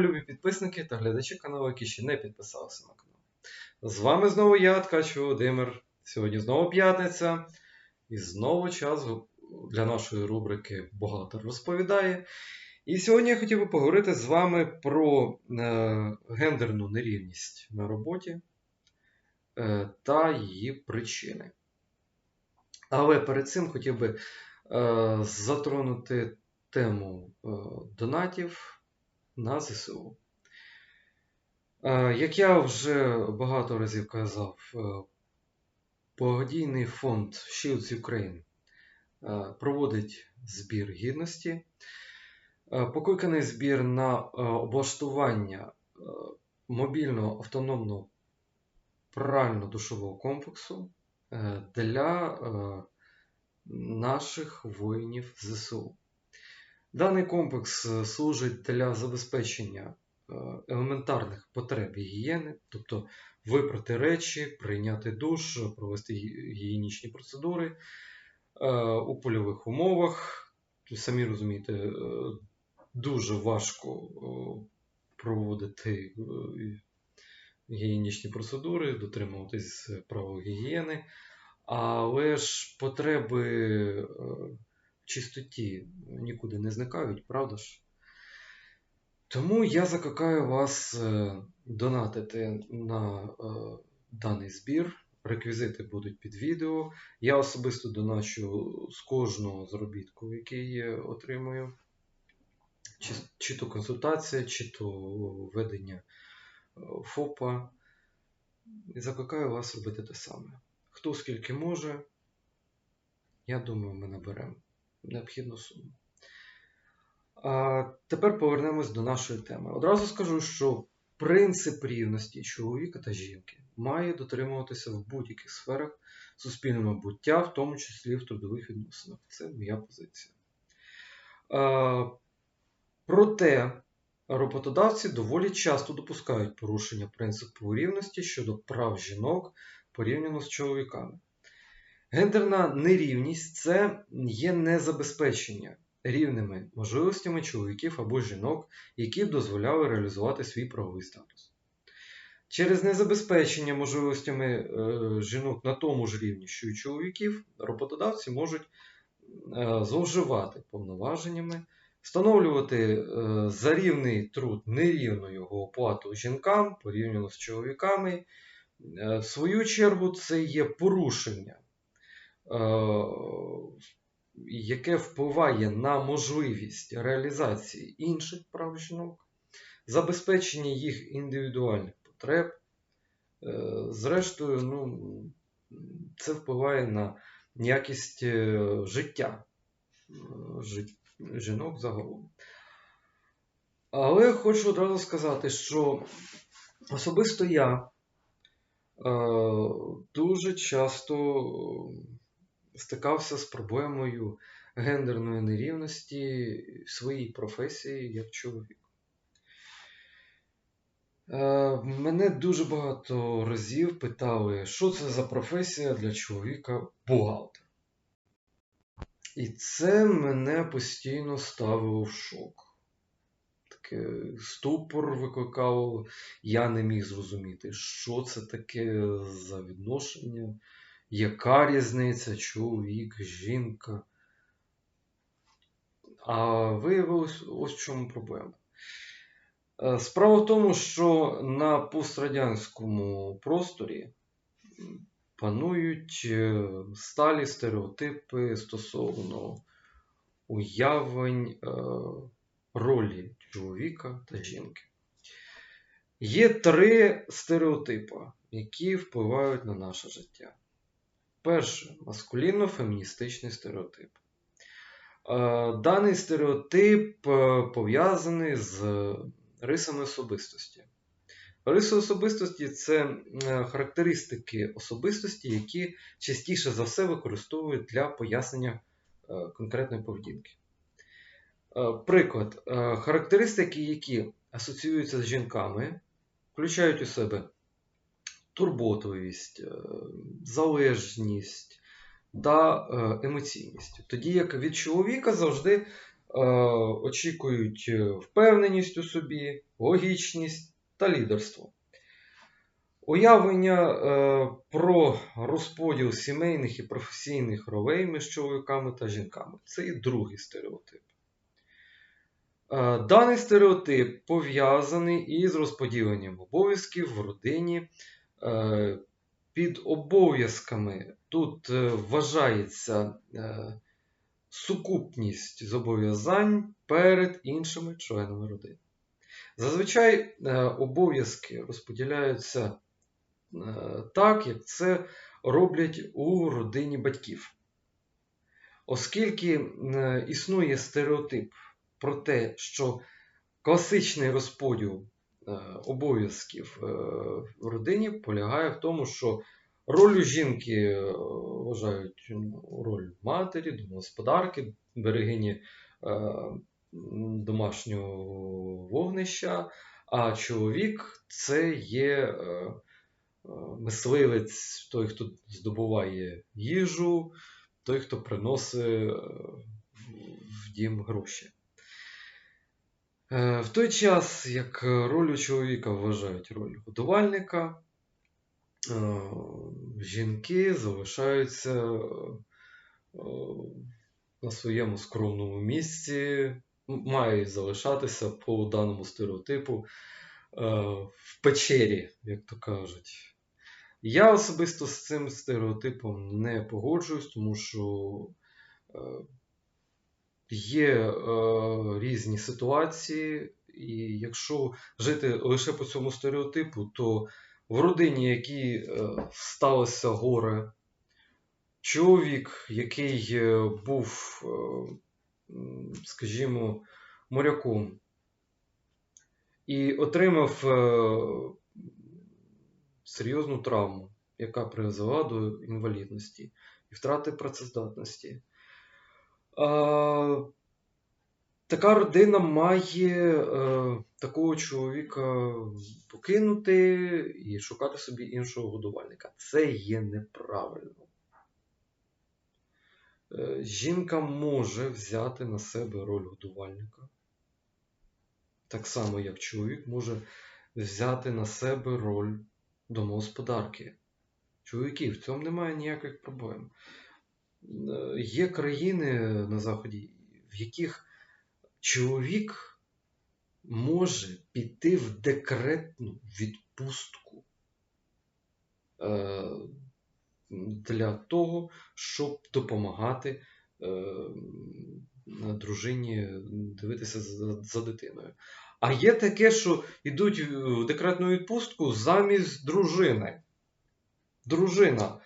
любі підписники та глядачі каналу, які ще не підписалися на канал. З вами знову я, Ткач Володимир. Сьогодні знову п'ятниця. І знову час для нашої рубрики Богатор розповідає. І сьогодні я хотів би поговорити з вами про е, гендерну нерівність на роботі е, та її причини. Але перед цим хотів би е, затронути тему е, донатів на ЗСУ. Е, Як я вже багато разів казав, е, благодійний фонд Shields Ukraine е, проводить збір гідності. Покликаний збір на облаштування мобільного автономного прально-душового комплексу для наших воїнів ЗСУ. Даний комплекс е, служить для забезпечення е, елементарних потреб гігієни, тобто випрати речі, прийняти душ, провести гігієнічні процедури е, у польових умовах. Самі розумієте, дуже важко проводити гігієнічні процедури, дотримуватись правил гігієни, але ж потреби чистоті нікуди не зникають, правда ж? Тому я закликаю вас е, донатити на е, даний збір. Реквізити будуть під відео. Я особисто доначу з кожного заробітку, який отримую. Чи, чи то консультація, чи то ведення е, ФОПа. І закликаю вас робити те саме. Хто скільки може, я думаю, ми наберемо необхідну суму. А тепер повернемось до нашої теми. Одразу скажу, що принцип рівності чоловіка та жінки має дотримуватися в будь-яких сферах суспільного буття, в тому числі в трудових відносинах. Це моя позиція. А, проте роботодавці доволі часто допускають порушення принципу рівності щодо прав жінок порівняно з чоловіками. Гендерна нерівність це є незабезпечення рівними можливостями чоловіків або жінок, які б дозволяли реалізувати свій правовий статус. Через незабезпечення можливостями е, жінок на тому ж рівні, що й чоловіків, роботодавці можуть е, зловживати повноваженнями, встановлювати е, за рівний труд нерівну його оплату жінкам порівняно з чоловіками. В свою чергу, це є порушення яке впливає на можливість реалізації інших прав жінок, забезпечення їх індивідуальних потреб. Е, Зрештою, ну, це впливає на якість е, життя е, жінок загалом. Але хочу одразу сказати, що особисто я е, дуже часто стикався з проблемою гендерної нерівності в своїй професії як чоловік. Е, Мене дуже багато разів питали, що це за професія для чоловіка бухгалтер. І це мене постійно ставило в шок. Таке ступор викликало, я не міг зрозуміти, що це таке за відношення, яка різниця, чоловік, жінка. А виявилось ось в чому проблема. Е, Справа в тому, що на пострадянському просторі панують е, сталі стереотипи стосовно уявлень е, ролі чоловіка та жінки. Є три стереотипи, які впливають на наше життя. Перше маскулінно-феміністичний стереотип. Е, Даний стереотип е, пов'язаний з рисами особистості. Риси особистості це е, характеристики особистості, які частіше за все використовують для пояснення конкретної поведінки. Приклад, характеристики, які асоціюються з жінками, включають у себе турботливість, е, залежність та е, емоційність. Тоді як від чоловіка завжди очікують е, впевненість у собі, логічність та лідерство. Уявлення про розподіл сімейних і професійних ролей між чоловіками та жінками це і другий стереотип. Даний стереотип пов'язаний із розподіленням обов'язків в родині. Е, Під обов'язками тут е, вважається е, сукупність зобов'язань перед іншими членами родини. Зазвичай обов'язки розподіляються так, як це роблять у родині батьків. Оскільки існує стереотип про те, що класичний розподіл обов'язків е, в родині полягає в тому, що роль жінки е, вважають ну, роль матері, домогосподарки, берегині е, домашнього вогнища, а чоловік це є е, е, мисливець, той, хто здобуває їжу, той, хто приносить е, в дім гроші. Е, В той час, як роль у чоловіка вважають роль годувальника, е, жінки залишаються на своєму скромному місці, мають залишатися по даному стереотипу в печері, як то кажуть. Я особисто з цим стереотипом не погоджуюсь, тому що е, є е, різні ситуації, і якщо жити лише по цьому стереотипу, то в родині, якій е, сталося горе, чоловік, який е, був, е, скажімо, моряком, і отримав е, серйозну травму, яка призвела до інвалідності і втрати працездатності. Така родина має е, такого чоловіка покинути і шукати собі іншого годувальника. Це є неправильно. Е, жінка може взяти на себе роль годувальника. Так само, як чоловік може взяти на себе роль домогосподарки. Чоловіки, в цьому немає ніяких проблем. Є країни на Заході, в яких чоловік може піти в декретну відпустку е, для того, щоб допомагати е, дружині дивитися за, дитиною. А є таке, що йдуть в декретну відпустку замість дружини. Дружина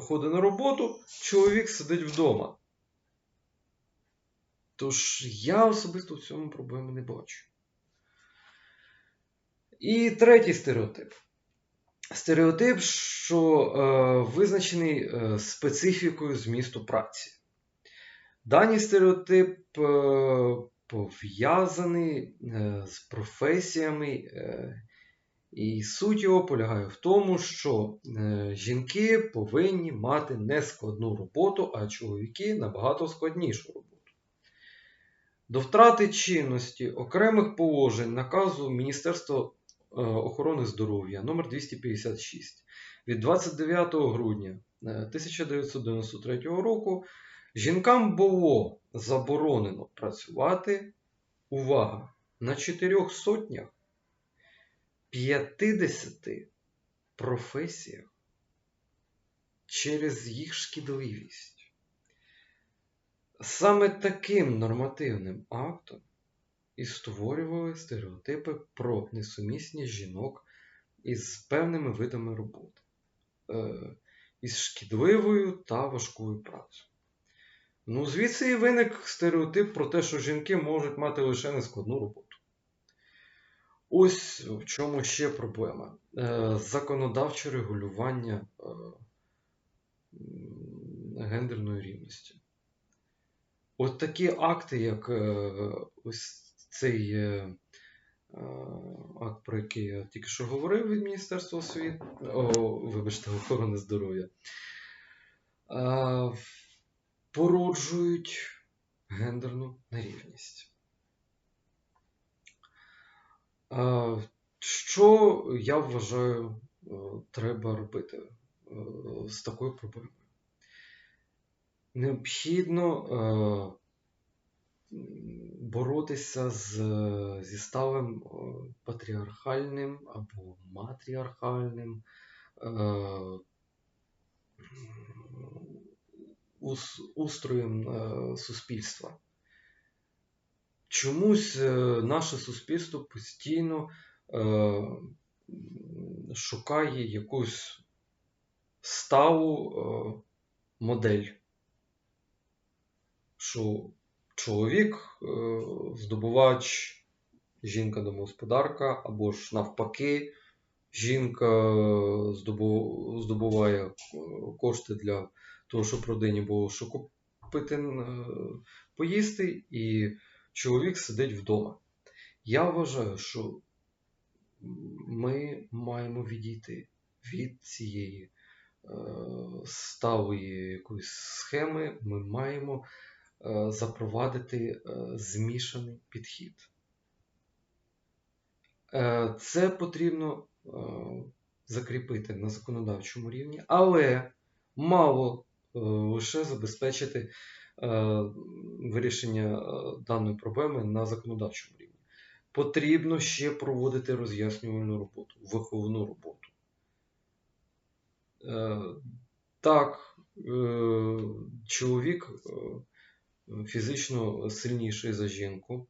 ходить на роботу, чоловік сидить вдома. Тож я особисто в цьому проблеми не бачу. І третій стереотип. Стереотип, що е, визначений е, специфікою змісту праці. Даний стереотип е, пов'язаний е, з професіями, е, і суть його полягає в тому, що е, жінки повинні мати нескладну роботу, а чоловіки набагато складнішу роботу. До втрати чинності окремих положень наказу Міністерства е, охорони здоров'я номер 256 від 29 грудня е, 1993 року жінкам було заборонено працювати, увага, на чотирьох сотнях 50 професіях через їх шкідливість. Саме таким нормативним актом і створювали стереотипи про несумісність жінок із певними видами роботи, е, із шкідливою та важкою працею. Ну, звідси і виник стереотип про те, що жінки можуть мати лише нескладну роботу. Ось в чому ще проблема. Е, Законодавче регулювання е, гендерної рівності. От такі акти, як е, ось цей акт, про який я тільки що говорив від Міністерства освіти, вибачте, охорони здоров'я, породжують гендерну нерівність. А, Що я вважаю, е, треба робити е, з такою проблемою? Необхідно е, боротися з, зі сталим е, патріархальним або матріархальним е, устроєм е, суспільства. Чомусь е, наше суспільство постійно е, шукає якусь сталу е, модель, що чоловік здобувач, жінка домогосподарка, або ж навпаки, жінка здобуває кошти для того, щоб родині було що купити поїсти, і чоловік сидить вдома. Я вважаю, що ми маємо відійти від цієї е, сталої якоїсь схеми, ми маємо е, запровадити е, змішаний підхід. Е, Це потрібно е, закріпити на законодавчому рівні, але мало е, лише забезпечити вирішення е, даної проблеми на законодавчому рівні. Потрібно ще проводити роз'яснювальну роботу, виховну роботу. Е, Так, е, чоловік е, фізично сильніший за жінку,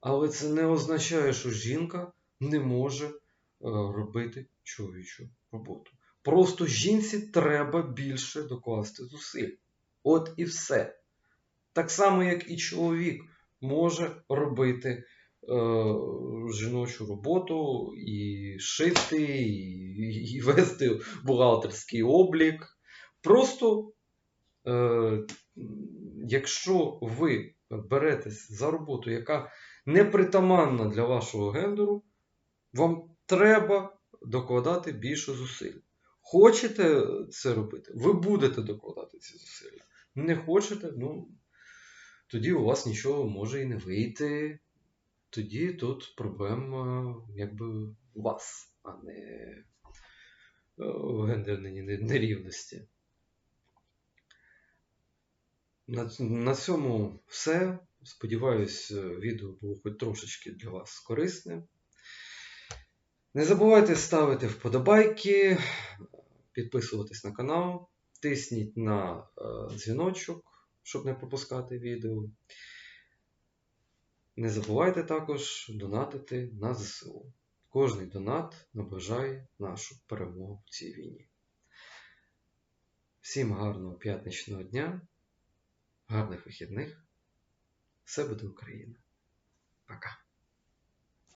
але це не означає, що жінка не може е, робити чоловічу роботу. Просто жінці треба більше докласти зусиль. От і все. Так само, як і чоловік може робити е, жіночу роботу і шити, і, і вести бухгалтерський облік. Просто, е, якщо ви беретесь за роботу, яка не притаманна для вашого гендеру, вам треба докладати більше зусиль. Хочете це робити, ви будете докладати ці зусилля. Не хочете, ну тоді у вас нічого може і не вийти. Тоді тут проблема якби у вас, а не е, в гендерній нерівності. На, на цьому все. Сподіваюсь, е, відео було хоч трошечки для вас корисне. Не забувайте ставити вподобайки, підписуватись на канал, тисніть на е, дзвіночок, щоб не пропускати відео. Не забувайте також донатити на ЗСУ. Кожний донат наближає нашу перемогу в цій війні. Всім гарного п'ятничного дня, гарних вихідних. Все буде Україна. Пока.